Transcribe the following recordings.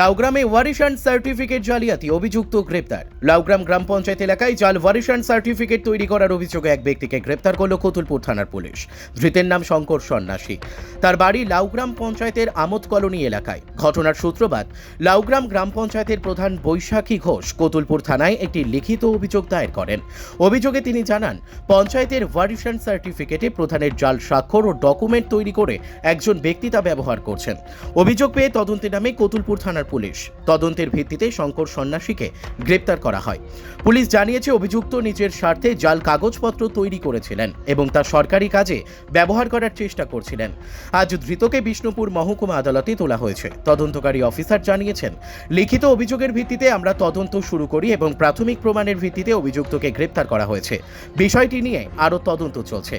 লাউগ্রামে ওয়ারিশান certificate জালিয়াতি, অভিযুক্ত গ্রেপ্তার। লাউগ্রাম গ্রাম পঞ্চায়েত এলাকায় জাল ওয়ারিশান সার্টিফিকেট তৈরি করার অভিযোগে এক ব্যক্তিকে গ্রেপ্তার করল কতুলপুর থানার পুলিশ। ধৃতের নাম শঙ্কর সন্ন্যাসী। তার বাড়ি লাউগ্রাম পঞ্চায়েতের আমোদ কলোনি এলাকায়। ঘটনার সূত্রপাত, লাউগ্রাম গ্রাম পঞ্চায়েতের প্রধান বৈশাখী ঘোষ কতুলপুর থানায় একটি লিখিত অভিযোগ দায়ের করেন। অভিযোগে তিনি জানান, পঞ্চায়েতের ওয়ারিশান সার্টিফিকেটে প্রধানের জাল স্বাক্ষর ও ডকুমেন্ট তৈরি করে একজন ব্যক্তি তা ব্যবহার করছেন। অভিযোগ পেয়ে তদন্তে নামে কতুলপুর থানার পুলিশ। তদন্তের ভিত্তিতে শঙ্কর সন্ন্যাসীকে গ্রেপ্তার করা হয়। পুলিশ জানিয়েছে, অভিযুক্ত নিজের স্বার্থে জাল কাগজপত্র তৈরি করেছিলেন এবং তা সরকারি কাজে ব্যবহার করার চেষ্টা করছিলেন। আজ ধৃতকে বিষ্ণুপুর মহকুমা আদালতে তোলা হয়েছে। তদন্তকারী অফিসার জানিয়েছেন, লিখিত অভিযোগের ভিত্তিতে আমরা তদন্ত শুরু করি এবং প্রাথমিক প্রমাণের ভিত্তিতে অভিযুক্তকে গ্রেপ্তার করা হয়েছে। বিষয়টি নিয়ে আরও তদন্ত চলছে।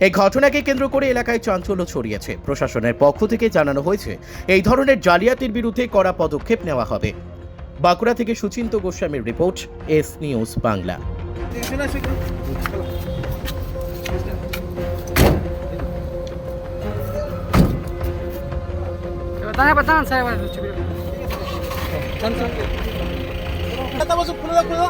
এই ঘটনাকে কেন্দ্র করে এলাকায় চাঞ্চল্য ছড়িয়েছে। প্রশাসনের পক্ষ থেকে জানানো হয়েছে, এই ধরনের জালিয়াতির বিরুদ্ধে কড়া পদক্ষেপ নেওয়া হবে বাঁকুড়া থেকে সুচিন্ত গোস্বামীর রিপোর্ট এস নিউজ বাংলা बताएं बताएं साहब ছবি কথা বলছো খুলে দাও খুলে